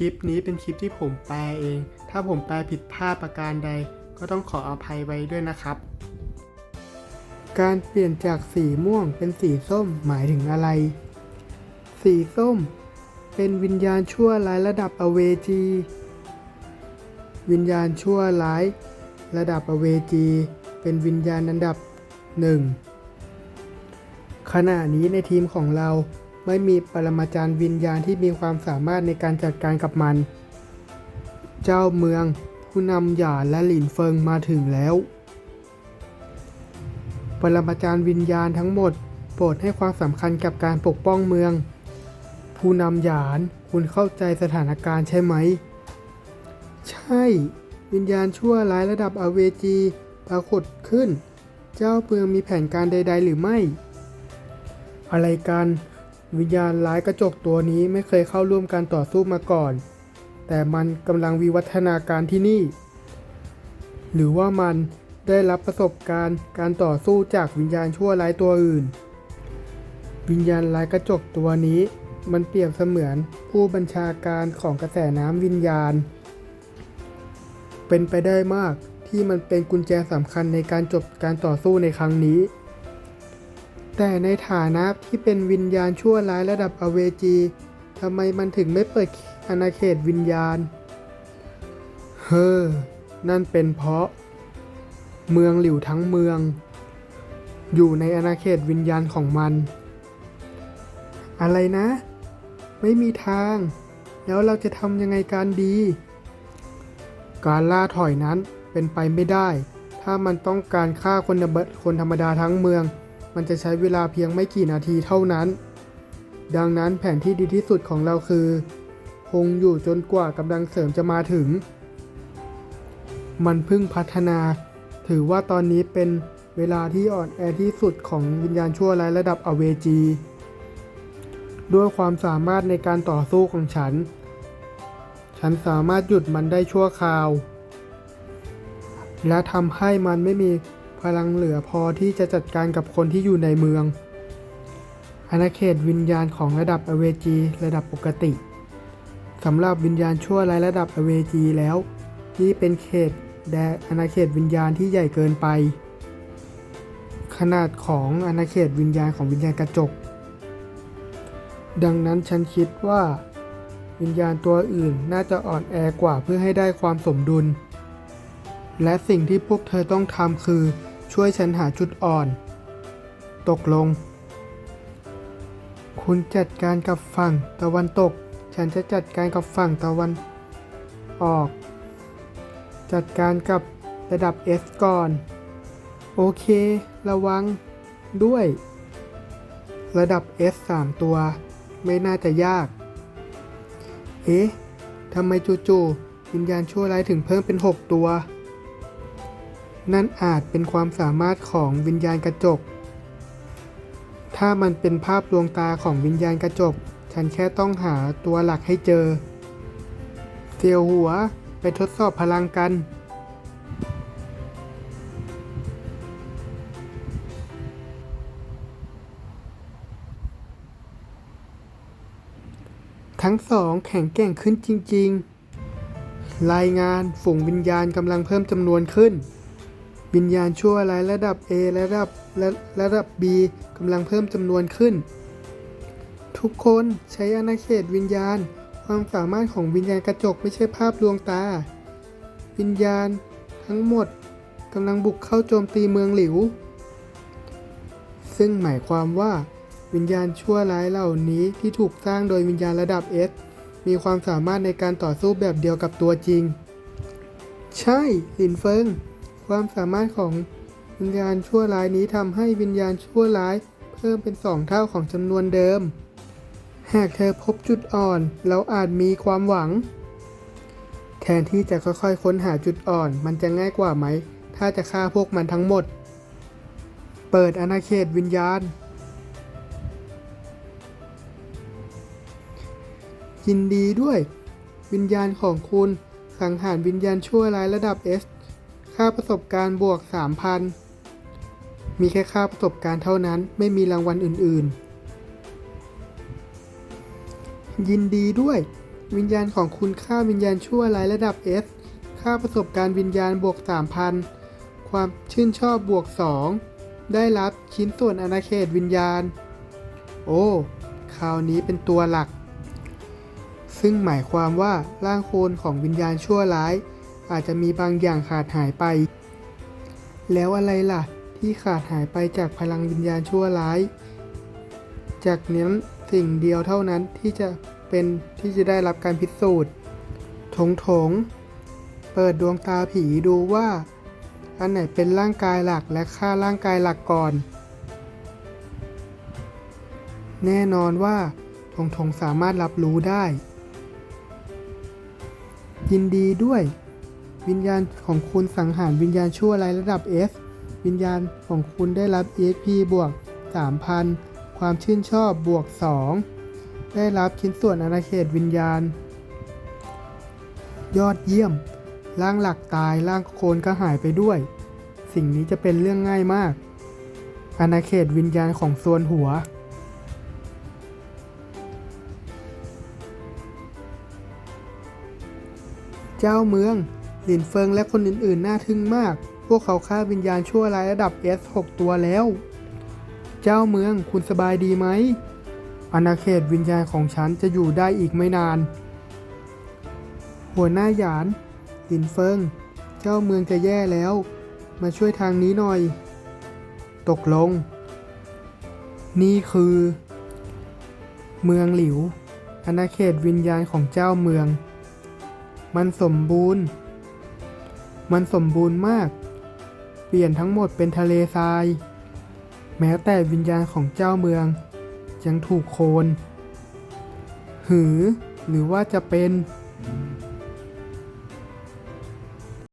ลิปนี้เป็นคลิปที่ผมแปลเอง ถ้าผมแปลผิดพลาดประการใด ก็ต้องขออภัยไว้ด้วยนะครับ การเปลี่ยนจากสีม่วงเป็นสีส้มหมายถึงอะไร สีส้ม เป็นวิญญาณชั่วร้ายระดับอเวจี วิญญาณชั่วร้าย ระดับอเวจี เป็นวิญญาณอันดับหนึ่งขณะนี้ในทีมของเรา ไม่มีปรมาจารย์วิญญาณที่มีความสามารถในการจัดการกับมัน เจ้าเมือง ผู้นำหยาและหลินเฟิงมาถึงแล้ว ปรมาจารย์วิญญาณทั้งหมด โปรดให้ความสำคัญกับการปกป้องเมือง ผู้นำหยานคุณเข้าใจสถานการณ์ใช่ไหม ใช่ วิญญาณชั่วร้ายระดับอเวจีปรากฏขึ้น เจ้าเมืองมีแผนการใด ๆ หรือไม่ อะไรกัน วิญญาณร้ายกระจกตัวนี้ไม่เคยเข้าร่วมการต่อสู้มาก่อน แต่มันกำลังวิวัฒนาการที่นี่ หรือว่ามันได้รับประสบการณ์การต่อสู้จากวิญญาณชั่วร้ายตัวอื่น วิญญาณร้ายกระจกตัวนี้มันเปรียบเสมือนผู้บัญชาการของกระแสน้ำวิญญาณ เป็นไปได้มากที่มันเป็นกุญแจสำคัญในการจบการต่อสู้ในครั้งนี้ แต่ในฐานะที่เป็นวิญญาณชั่วร้ายระดับอเวจีทำไมมันถึงไม่เปิดอาณาเขตวิญญาณ เฮ้อ นั่นเป็นเพราะ เมืองหลิวทั้งเมือง อยู่ในอาณาเขตวิญญาณของมัน อะไรนะ ไม่มีทาง แล้วเราจะทำยังไงการดี การล่าถอยนั้นเป็นไปไม่ได้ ถ้ามันต้องการฆ่าคนคนธรรมดาทั้งเมือง มันจะใช้เวลาเพียงไม่กี่นาทีเท่านั้น ดังนั้นแผนที่ดีที่สุดของเราคือ คงอยู่จนกว่ากำลังเสริมจะมาถึง มันเพิ่งพัฒนา ถือว่าตอนนี้เป็นเวลาที่อ่อนแอที่สุดของวิญญาณชั่วร้ายระดับอเวจี ด้วยความสามารถในการต่อสู้ของฉัน ฉันสามารถหยุดมันได้ชั่วคราว และทำให้มันไม่มี พลังเหลือพอที่จะจัดการกับคนที่อยู่ในเมือง อาณาเขตวิญญาณของระดับอเวจีระดับปกติสำหรับวิญญาณชั่วร้ายระดับอเวจีแล้ว นี่เป็นเขตแดนอาณาเขตวิญญาณที่ใหญ่เกินไป ขนาดของอาณาเขตวิญญาณของวิญญาณกระจก ดังนั้นฉันคิดว่า วิญญาณตัวอื่นน่าจะอ่อนแอกว่าเพื่อให้ได้ความสมดุล และสิ่งที่พวกเธอต้องทำคือ ช่วยฉันหาจุดอ่อน ตกลง คุณจัดการกับฝั่งตะวันตก ฉันจะจัดการกับฝั่งตะวันออก จัดการกับระดับ S ก่อน โอเค ระวังด้วย ระดับ S 3 ตัว ไม่น่าจะยาก เอ๊ะทำไมจู่ๆวิญญาณชั่วร้ายถึงเพิ่มเป็น 6 ตัว นั่นอาจเป็นความสามารถของวิญญาณกระจก ถ้ามันเป็นภาพดวงตาของวิญญาณกระจก ฉันแค่ต้องหาตัวหลักให้เจอ เสียวหัวไปทดสอบพลังกัน ทั้งสองแข็งแกร่งขึ้นจริง ๆ รายงานฝูงวิญญาณกำลังเพิ่มจำนวนขึ้น วิญญาณชั่วร้ายระดับ A ระดับและระดับ B กำลังเพิ่มจำนวนขึ้น ทุกคนใช้อาณาเขตวิญญาณ ความสามารถของวิญญาณกระจกไม่ใช่ภาพลวงตา วิญญาณทั้งหมดกำลังบุกเข้าโจมตีเมืองหลิว ซึ่งหมายความว่าวิญญาณชั่วร้ายเหล่านี้ที่ถูกสร้างโดยวิญญาณระดับ S มีความสามารถในการต่อสู้แบบเดียวกับตัวจริง ใช่ หลินเฟิง ความสามารถของวิญญาณชั่วร้ายนี้ทำให้วิญญาณชั่วร้ายเพิ่มเป็นสองเท่าของจำนวนเดิม หากเธอพบจุดอ่อน เราอาจมีความหวัง แทนที่จะค่อยๆ ค้นหาจุดอ่อน มันจะง่ายกว่าไหม ถ้าจะฆ่าพวกมันทั้งหมด เปิดอาณาเขตวิญญาณ ยินดีด้วย วิญญาณของคุณสังหารวิญญาณชั่วร้ายระดับ S ค่าประสบการณ์บวก 3,000 มีแค่ค่าประสบการณ์เท่านั้นไม่มีรางวัลอื่น ๆ ยินดีด้วย วิญญาณของคุณค่าวิญญาณชั่วร้ายระดับ S ค่าประสบการณ์วิญญาณบวก 3,000 ความชื่นชอบบวก 2 ได้รับชิ้นส่วนอาณาเขตวิญญาณ โอ้คราวนี้เป็นตัวหลัก ซึ่งหมายความว่าร่างโคลนของวิญญาณชั่วร้าย อาจจะมีบางอย่างขาดหายไป แล้วอะไรล่ะ ที่ขาดหายไปจากพลังวิญญาณชั่วร้าย จากนั้นสิ่งเดียวเท่านั้นที่จะเป็นที่จะได้รับการพิสูจน์ถงถง เปิดดวงตาผีดูว่า อันไหนเป็นร่างกายหลักและค่าร่างกายหลักก่อน แน่นอนว่าถงถงสามารถรับรู้ได้ ยินดีด้วย วิญญาณของคุณสังหารวิญญาณชั่วร้ายระดับ S วิญญาณของคุณได้รับ EXP บวก 3,000 ความชื่นชอบบวก 2 ได้รับชิ้นส่วนอาณาเขตวิญญาณ ยอดเยี่ยม ร่างหลักตายร่างโคลนก็หายไปด้วย สิ่งนี้จะเป็นเรื่องง่ายมาก อาณาเขตวิญญาณของส่วนหัวเจ้าเมือง หลินเฟิงและคนอื่นๆ น่าทึ่งมาก พวกเขาฆ่าวิญญาณชั่วร้ายระดับ S 6 ตัวแล้ว เจ้าเมืองคุณสบายดีไหมอาณาเขตวิญญาณของฉันจะอยู่ได้อีกไม่นาน หัวหน้าหยานหลินเฟิง เจ้าเมืองจะแย่แล้ว มาช่วยทางนี้หน่อย ตกลง นี่คือ เมืองหลิวอาณาเขตวิญญาณของเจ้าเมือง มันสมบูรณ์ มันสมบูรณ์มาก เปลี่ยนทั้งหมดเป็นทะเลทราย แม้แต่วิญญาณของเจ้าเมือง ยังถูกโคลนหือ หรือว่าจะเป็น